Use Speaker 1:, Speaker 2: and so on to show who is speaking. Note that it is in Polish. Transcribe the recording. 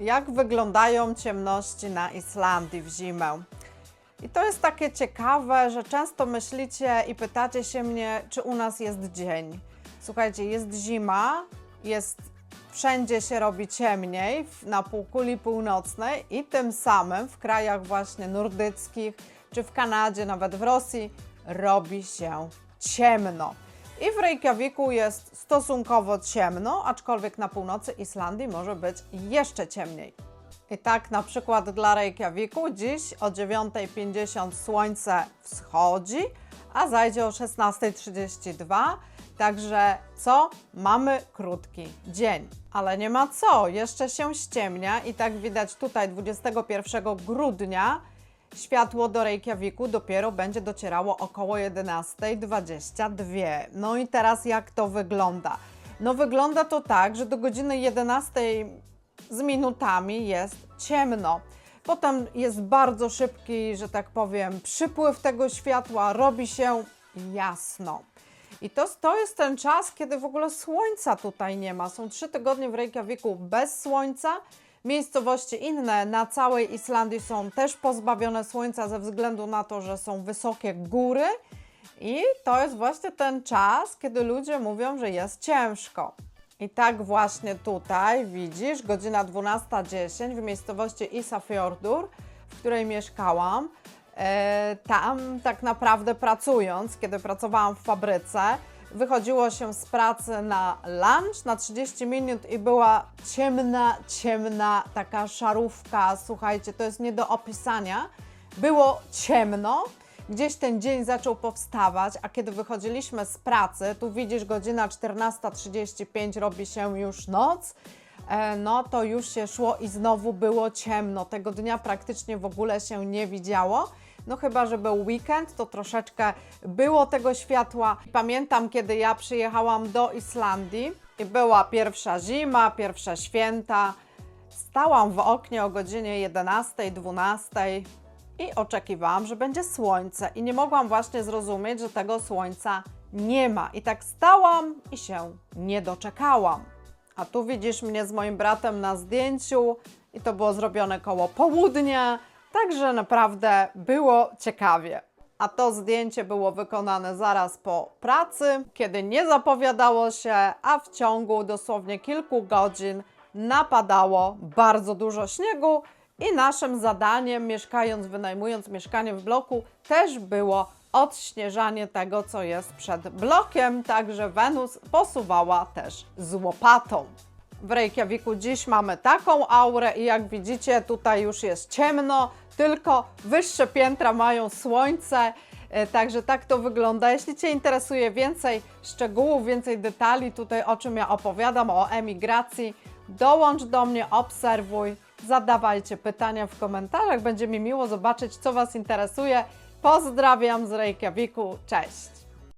Speaker 1: jak wyglądają ciemności na Islandii w zimę. I to jest takie ciekawe, że często myślicie i pytacie się mnie, czy u nas jest dzień. Słuchajcie, jest zima, jest wszędzie się robi ciemniej na półkuli północnej i tym samym w krajach właśnie nordyckich czy w Kanadzie, nawet w Rosji robi się ciemno. I w Reykjaviku jest stosunkowo ciemno, aczkolwiek na północy Islandii może być jeszcze ciemniej. I tak na przykład dla Reykjaviku dziś o 9.50 słońce wschodzi, a zajdzie o 16.32. Także co? Mamy krótki dzień. Ale nie ma co, jeszcze się ściemnia i tak widać tutaj 21 grudnia światło do Reykjaviku dopiero będzie docierało około 11.22. No i teraz jak to wygląda? No wygląda to tak, że do godziny 11 z minutami jest ciemno. Potem jest bardzo szybki, że tak powiem, przypływ tego światła, robi się jasno. I to, to jest ten czas, kiedy w ogóle słońca tutaj nie ma. Są trzy tygodnie w Reykjaviku bez słońca. Miejscowości inne na całej Islandii są też pozbawione słońca ze względu na to, że są wysokie góry. I to jest właśnie ten czas, kiedy ludzie mówią, że jest ciężko. I tak właśnie tutaj widzisz, godzina 12.10 w miejscowości Isafjordur, w której mieszkałam. E, tam tak naprawdę pracując, kiedy pracowałam w fabryce, wychodziło się z pracy na lunch na 30 minut i była ciemna, ciemna taka szarówka. Słuchajcie, to jest nie do opisania. Było ciemno, gdzieś ten dzień zaczął powstawać, a kiedy wychodziliśmy z pracy, tu widzisz godzina 14.35 robi się już noc, e, no to już się szło i znowu było ciemno. Tego dnia praktycznie w ogóle się nie widziało. No chyba, że był weekend, to troszeczkę było tego światła. Pamiętam, kiedy ja przyjechałam do Islandii i była pierwsza zima, pierwsze święta. Stałam w oknie o godzinie 11, 12 i oczekiwałam, że będzie słońce i nie mogłam właśnie zrozumieć, że tego słońca nie ma. I tak stałam i się nie doczekałam. A tu widzisz mnie z moim bratem na zdjęciu i to było zrobione koło południa, także naprawdę było ciekawie. A to zdjęcie było wykonane zaraz po pracy, kiedy nie zapowiadało się, a w ciągu dosłownie kilku godzin napadało bardzo dużo śniegu i naszym zadaniem, mieszkając, wynajmując mieszkanie w bloku, też było odśnieżanie tego, co jest przed blokiem, także Wenus posuwała też z łopatą. W Reykjaviku dziś mamy taką aurę i jak widzicie tutaj już jest ciemno, tylko wyższe piętra mają słońce, e, także tak to wygląda. Jeśli Cię interesuje więcej szczegółów, więcej detali tutaj o czym ja opowiadam, o emigracji, dołącz do mnie, obserwuj, zadawajcie pytania w komentarzach, będzie mi miło zobaczyć co Was interesuje. Pozdrawiam z Reykjaviku, cześć!